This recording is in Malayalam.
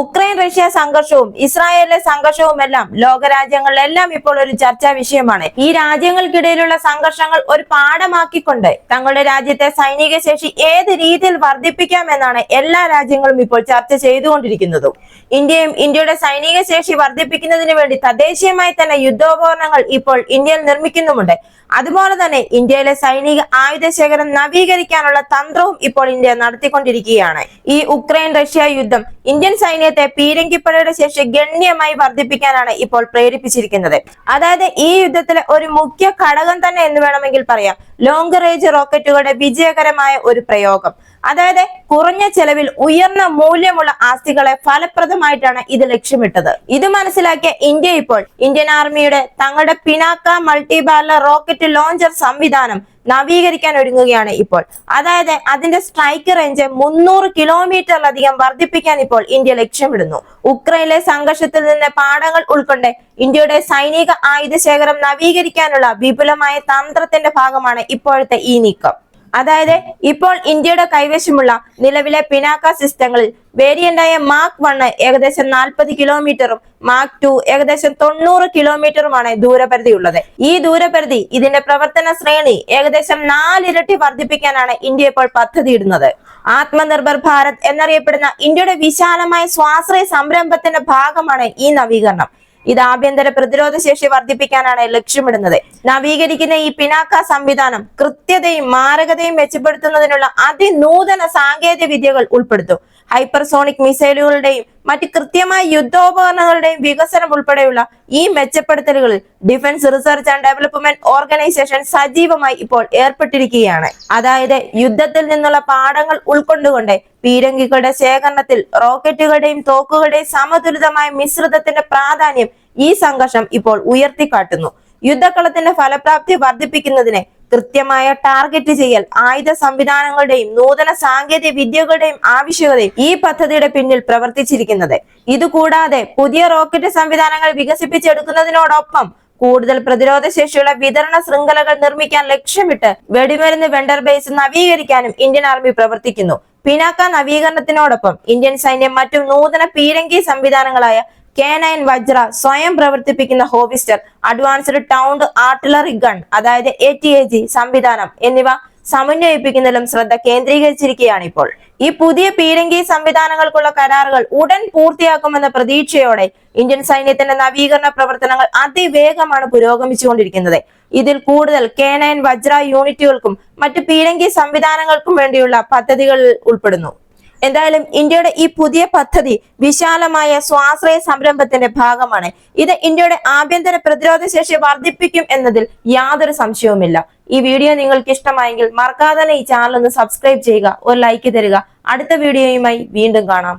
ഉക്രൈൻ റഷ്യ സംഘർഷവും ഇസ്രായേലിലെ സംഘർഷവും എല്ലാം ലോകരാജ്യങ്ങളിലെല്ലാം ഇപ്പോൾ ഒരു ചർച്ചാ വിഷയമാണ്. ഈ രാജ്യങ്ങൾക്കിടയിലുള്ള സംഘർഷങ്ങൾ ഒരു പാഠമാക്കിക്കൊണ്ട് തങ്ങളുടെ രാജ്യത്തെ സൈനിക ശേഷി ഏത് രീതിയിൽ വർദ്ധിപ്പിക്കാമെന്നാണ് എല്ലാ രാജ്യങ്ങളും ഇപ്പോൾ ചർച്ച ചെയ്തുകൊണ്ടിരിക്കുന്നത്. ഇന്ത്യയും ഇന്ത്യയുടെ സൈനിക ശേഷി വർദ്ധിപ്പിക്കുന്നതിന് വേണ്ടി തദ്ദേശീയമായി തന്നെ യുദ്ധോപകരണങ്ങൾ ഇപ്പോൾ ഇന്ത്യയിൽ നിർമ്മിക്കുന്നുമുണ്ട്. അതുപോലെ തന്നെ ഇന്ത്യയിലെ സൈനിക ആയുധ ശേഖരം നവീകരിക്കാനുള്ള തന്ത്രവും ഇപ്പോൾ ഇന്ത്യ നടത്തിക്കൊണ്ടിരിക്കുകയാണ്. ഈ ഉക്രൈൻ റഷ്യ യുദ്ധം ഇന്ത്യൻ സൈന്യത്തെ പീരങ്കിപ്പടയുടെ ശേഷി ഗണ്യമായി വർദ്ധിപ്പിക്കാനാണ് ഇപ്പോൾ പ്രേരിപ്പിച്ചിരിക്കുന്നത്. അതായത് ഈ യുദ്ധത്തിലെ ഒരു മുഖ്യ ഘടകം തന്നെ എന്ന് വേണമെങ്കിൽ പറയാം. ലോങ് റേഞ്ച് റോക്കറ്റുകളുടെ വിജയകരമായ ഒരു പ്രയോഗം. അതായത് കുറഞ്ഞ ചെലവിൽ ഉയർന്ന മൂല്യമുള്ള ആസ്തികളെ ഫലപ്രദമായിട്ടാണ് ഇത് ലക്ഷ്യമിട്ടത്. ഇത് മനസ്സിലാക്കിയ ഇന്ത്യ ഇപ്പോൾ ഇന്ത്യൻ ആർമിയുടെ തങ്ങളുടെ പിനാക്ക മൾട്ടിബാലർ റോക്കറ്റ് ലോഞ്ചർ സംവിധാനം നവീകരിക്കാൻ ഒരുങ്ങുകയാണ് ഇപ്പോൾ. അതായത് അതിന്റെ സ്ട്രൈക്ക് റേഞ്ച് മുന്നൂറ് കിലോമീറ്ററിലധികം വർദ്ധിപ്പിക്കാൻ ഇപ്പോൾ ഇന്ത്യ ലക്ഷ്യമിടുന്നു. ഉക്രൈനിലെ സംഘർഷത്തിൽ നിന്ന് പാഠങ്ങൾ ഉൾക്കൊണ്ട് ഇന്ത്യയുടെ സൈനിക ആയുധ ശേഖരം നവീകരിക്കാനുള്ള വിപുലമായ തന്ത്രത്തിന്റെ ഭാഗമാണ് ഇപ്പോഴത്തെ ഈ നീക്കം. അതായത് ഇപ്പോൾ ഇന്ത്യയുടെ കൈവശമുള്ള നിലവിലെ പിനാക്ക സിസ്റ്റങ്ങളിൽ വേരിയന്റായ മാർക്ക് വണ് ഏകദേശം നാൽപ്പത് കിലോമീറ്ററും മാർക്ക് ടു ഏകദേശം തൊണ്ണൂറ് കിലോമീറ്ററുമാണ് ദൂരപരിധി ഉള്ളത് ഈ ദൂരപരിധി ഇതിന്റെ പ്രവർത്തന ശ്രേണി ഏകദേശം നാലിരട്ടി വർദ്ധിപ്പിക്കാനാണ് ഇന്ത്യ ഇപ്പോൾ പദ്ധതിയിടുന്നത്. ആത്മനിർഭർ ഭാരത് എന്നറിയപ്പെടുന്ന ഇന്ത്യയുടെ വിശാലമായ സ്വാശ്രയ സംരംഭത്തിന്റെ ഭാഗമാണ് ഈ നവീകരണം. ഇത് ആഭ്യന്തര പ്രതിരോധ ശേഷി വർദ്ധിപ്പിക്കാനാണ് ലക്ഷ്യമിടുന്നത്. നവീകരിക്കുന്ന ഈ പിനാക്ക സംവിധാനം കൃത്യതയും മാരകതയും മെച്ചപ്പെടുത്തുന്നതിനുള്ള അതിനൂതന സാങ്കേതിക വിദ്യകൾ ഉൾപ്പെടുത്തും. ഹൈപ്പർസോണിക് മിസൈലുകളുടെയും മറ്റ് കൃത്യമായ യുദ്ധോപകരണങ്ങളുടെയും വികസനം ഉൾപ്പെടെയുള്ള ഈ മെച്ചപ്പെടുത്തലുകളിൽ defence research and development organisation സജീവമായി ഇപ്പോൾ ഏർപ്പെട്ടിരിക്കുകയാണ്. അതായത് യുദ്ധത്തിൽ നിന്നുള്ള പാഠങ്ങൾ ഉൾക്കൊണ്ടുകൊണ്ട് പീരങ്കികളുടെ ശേഖരണത്തിൽ റോക്കറ്റുകളുടെയും തോക്കുകളുടെയും സമതുലിതമായ മിശ്രിതത്തിന്റെ പ്രാധാന്യം ഈ സംഘർഷം ഇപ്പോൾ ഉയർത്തിക്കാട്ടുന്നു. യുദ്ധക്കളത്തിന്റെ ഫലപ്രാപ്തി വർദ്ധിപ്പിക്കുന്നതിന് കൃത്യമായ ടാർഗറ്റ് ചെയ്യൽ ആയുധ സംവിധാനങ്ങളുടെയും നൂതന സാങ്കേതിക വിദ്യകളുടെയും ആവശ്യകതയും ഈ പദ്ധതിയുടെ പിന്നിൽ പ്രവർത്തിച്ചിരിക്കുന്നത്. ഇതുകൂടാതെ പുതിയ റോക്കറ്റ് സംവിധാനങ്ങൾ വികസിപ്പിച്ചെടുക്കുന്നതിനോടൊപ്പം കൂടുതൽ പ്രതിരോധ ശേഷിയുള്ള വിതരണ ശൃംഖലകൾ നിർമ്മിക്കാൻ ലക്ഷ്യമിട്ട് വെടിമരുന്ന് വെണ്ടർ ബേസ് നവീകരിക്കാനും ഇന്ത്യൻ ആർമി പ്രവർത്തിക്കുന്നു. പിനാക്ക നവീകരണത്തിനോടൊപ്പം ഇന്ത്യൻ സൈന്യം മറ്റു നൂതന പീരങ്കി സംവിധാനങ്ങളായ കെ നയൻ വജ്ര സ്വയം പ്രവർത്തിപ്പിക്കുന്ന ഹോവിസ്റ്റർ അഡ്വാൻസ്ഡ് ടൗണ്ട് ആർട്ടിലറി ഗൺ അതായത് എ ടി എ ജി സംവിധാനം എന്നിവ സമന്വയിപ്പിക്കുന്നതിലും ശ്രദ്ധ കേന്ദ്രീകരിച്ചിരിക്കുകയാണ് ഇപ്പോൾ ഈ പുതിയ പീരങ്കി സംവിധാനങ്ങൾക്കുള്ള കരാറുകൾ ഉടൻ പൂർത്തിയാക്കുമെന്ന പ്രതീക്ഷയോടെ ഇന്ത്യൻ സൈന്യത്തിന്റെ നവീകരണ പ്രവർത്തനങ്ങൾ അതിവേഗമാണ് പുരോഗമിച്ചുകൊണ്ടിരിക്കുന്നത്. ഇതിൽ കൂടുതൽ കെ നയൻ വജ്ര യൂണിറ്റുകൾക്കും മറ്റ് പീരങ്കി സംവിധാനങ്ങൾക്കും വേണ്ടിയുള്ള പദ്ധതികൾ ഉൾപ്പെടുന്നു. എന്തായാലും ഇന്ത്യയുടെ ഈ പുതിയ പദ്ധതി വിശാലമായ സ്വാശ്രയ സംരംഭത്തിന്റെ ഭാഗമാണ്. ഇത് ഇന്ത്യയുടെ ആഭ്യന്തര പ്രതിരോധ ശേഷി വർദ്ധിപ്പിക്കും എന്നതിൽ യാതൊരു സംശയവുമില്ല. ഈ വീഡിയോ നിങ്ങൾക്ക് ഇഷ്ടമായെങ്കിൽ മറക്കാതെ ഈ ചാനൽ ഒന്ന് സബ്സ്ക്രൈബ് ചെയ്യുക ഒരു ലൈക്ക് തരിക. അടുത്ത വീഡിയോയുമായി വീണ്ടും കാണാം.